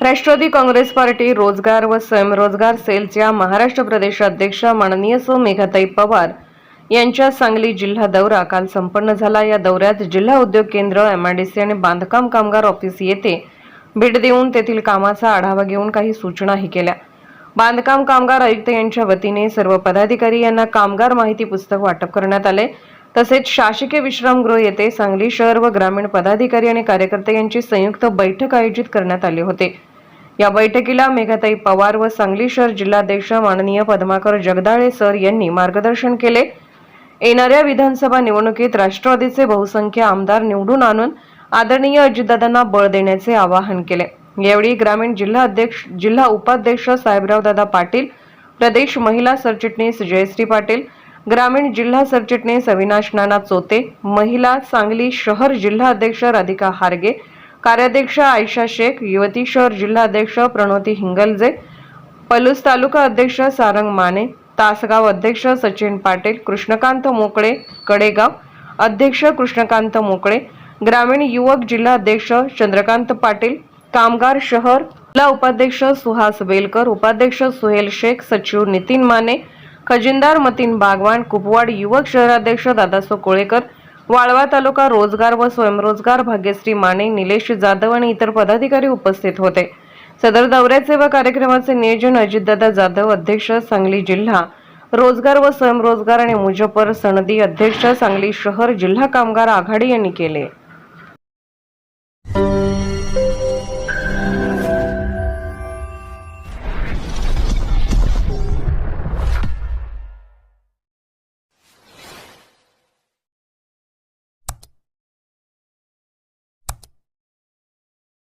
Rashtrawadi Congress party रोजगार व स्वयंरोजगार सेलच्या महाराष्ट्र प्रदेश अध्यक्ष माननीय सौ मेघाताई पवार यांच्या सांगली जिल्हा दौरा काल संपन्न झाला. या दौऱ्यात जिल्हा उद्योग केंद्र एम आर डी सी आणि बांधकाम कामगार ऑफिस येथे भेट देऊन तेथील कामाचा आढावा घेऊन काही सूचनाही केल्या. बांधकाम कामगार आयुक्त यांच्या वतीने सर्व पदाधिकारी यांना कामगार माहिती पुस्तक वाटप करण्यात आले. तसेच शासकीय विश्रामगृह येथे सांगली शहर व ग्रामीण पदाधिकारी आणि कार्यकर्ते यांची संयुक्त बैठक आयोजित करण्यात आली होते. या बैठकीला मेघाताई पवार व सांगली शहर जिल्हाध्यक्ष माननीय पद्माकर जगदाळे सर यांनी मार्गदर्शन केले. येणाऱ्या विधानसभा निवडणुकीत राष्ट्रवादीचे बहुसंख्य आमदार निवडून आणून आदरणीय अजितदादांना बळ देण्याचे आवाहन केले. यावेळी ग्रामीण जिल्हा अध्यक्ष जिल्हा उपाध्यक्ष साहेबराव दादा पाटील प्रदेश महिला सरचिटणीस जयश्री पाटील ग्रामीण जिल्हा सरचिटणीस अविनाश नाना चोते महिला सांगली शहर जिल्हा अध्यक्ष राधिका हारगे कार्याध्यक्ष आयशा शेख युवती शहर जिल्हाध्यक्ष प्रणोती हिंगलजे पलूस तालुका अध्यक्ष सारंग माने तासगाव अध्यक्ष सचिन पाटील कृष्णकांत मोकळे कडेगाव अध्यक्ष कृष्णकांत मोकळे ग्रामीण युवक जिल्हा अध्यक्ष चंद्रकांत पाटील कामगार शहर जिल्हा उपाध्यक्ष सुहास बेलकर उपाध्यक्ष सुहेल शेख सचिव नितीन माने खजिनदार मतीन बागवान कुपवाड युवक शहराध्यक्ष दादासो कोळेकर वाळवा तालुका रोजगार व स्वयंरोजगार भाग्यश्री माने निलेश जाधव आणि इतर पदाधिकारी उपस्थित होते. सदर दौऱ्याचे व कार्यक्रमाचे नियोजन अजितदादा जाधव अध्यक्ष सांगली जिल्हा रोजगार व स्वयंरोजगार आणि मुजफ्फर सनदी अध्यक्ष सांगली शहर जिल्हा कामगार आघाडी यांनी केले.